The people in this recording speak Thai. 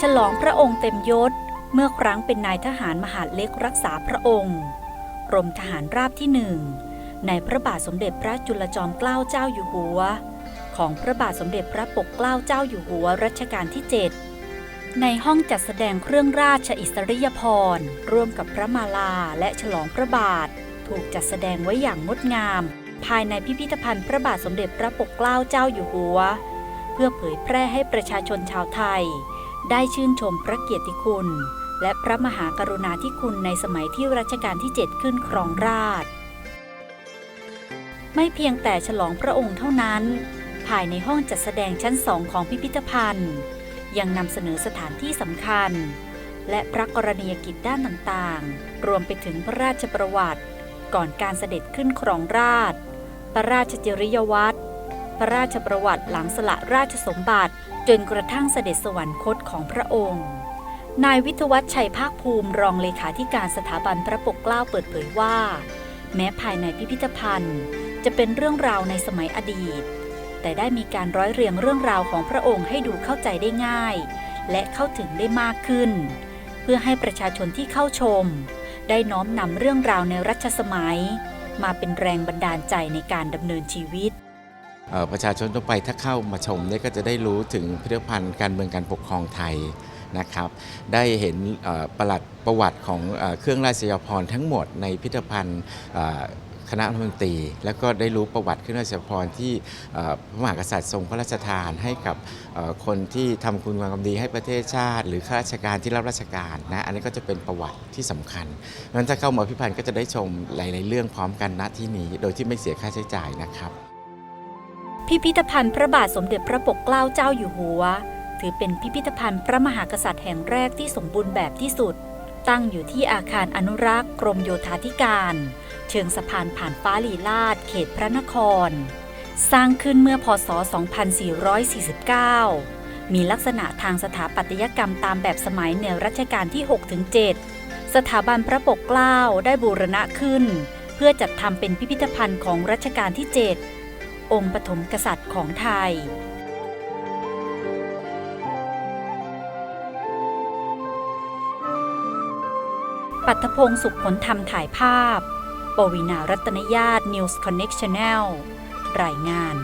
ฉลองพระองค์เต็มยศ เมื่อครั้งเป็นนายทหารมหาดเล็กรักษาพระองค์กรมทหารราบที่หนึ่งในพระบาทสมเด็จพระจุลจอมเกล้าเจ้าอยู่หัว ของพระบาทสมเด็จพระปกเกล้าเจ้าอยู่หัวรัชกาลที่ 7 ในห้องจัดแสดงเครื่องราชอิสริยาภรณ์ร่วมกับพระมาลาและฉลองพระบาท ถูกจัดแสดงไว้อย่างงดงาม ภายในพิพิธภัณฑ์พระบาทสมเด็จพระปกเกล้าเจ้าอยู่หัว เพื่อเผยแพร่ให้ประชาชนชาวไทย ได้ชื่นชมพระเกียรติคุณ และพระมหากรุณาธิคุณในสมัยที่รัชกาลที่ 7 ขึ้นครองราช ไม่เพียงแต่ฉลองพระองค์เท่านั้น ภายในห้องจัดแสดงชั้นสองของพิพิธภัณฑ์ ยังนำเสนอสถานที่สำคัญ และพระกรณียกิจด้านต่างๆ รวมไปถึงพระราชประวัติ ก่อนการเสด็จขึ้นครองราช พระราชจริยวัตรพระราชประวัติหลังสละราชสมบัติ จนกระทั่งเสด็จสวรรคตของพระองค์ นายวิทวัฒชัยภาคภูมิรองเลขาธิการสถาบันพระปกเกล้าเปิดเผยว่า แม้ภายในพิพิธภัณฑ์ จะเป็นเรื่องราวในสมัยอดีต แต่ได้มีการร้อยเรียงเรื่องราวของพระองค์ให้ดูเข้าใจได้ง่าย และเข้าถึงได้มากขึ้น เพื่อให้ประชาชนที่เข้าชม ได้น้อมนำเรื่องราวในรัชสมัย มาเป็นแรงบันดาลใจในการดำเนินชีวิต ประชาชนทั่วไปถ้าเข้ามาชมเนี่ยก็จะได้รู้ถึงพิพิธภัณฑ์การเมืองการปกครองไทยนะครับ ได้เห็นประหลัดประวัติของเครื่องราชยาภรณ์ทั้งหมดในพิพิธภัณฑ์คณะรัฐมนตรี แล้วก็ได้รู้ประวัติเครื่องราชยาภรที่พระมหากษัตริย์ทรงพระราชทานให้กับคนที่ทำคุณงามความดีให้ประเทศชาติ หรือข้าราชการที่รับราชการนะอันนี้ก็จะเป็นประวัติที่สำคัญเพราะฉะนั้นถ้าเข้ามาพิพิธภัณฑ์ก็จะได้ชมหลาย ๆ เรื่องพร้อมกันณที่นี้ โดยที่ไม่เสียค่าใช้จ่ายนะครับ พิพิธภัณฑ์พระบาทสมเด็จพระปกเกล้าเจ้าอยู่หัว ถือเป็นพิพิธภัณฑ์พระมหากษัตริย์แห่งแรกที่สมบูรณ์แบบที่สุด ตั้งอยู่ที่อาคารอนุรักษ์กรมโยธาธิการ เชิงสะพานผ่านฟ้าลีลาดเขตพระนคร สร้างขึ้นเมื่อพศ 2449 มีลักษณะทางสถาปัตยกรรมตามแบบสมัยในรัชกาลที่ 6-7 สถาบันพระปกเกล้าได้บูรณะขึ้น เพื่อจัดทำเป็นพิพิธภัณฑ์ของรัชกาลที่ 7 องค์ปฐมกษัตริย์ของไทยปัทพงศ์สุขผลธรรมถ่ายภาพ ปวีนารัตนญาติ News Connect Channel รายงาน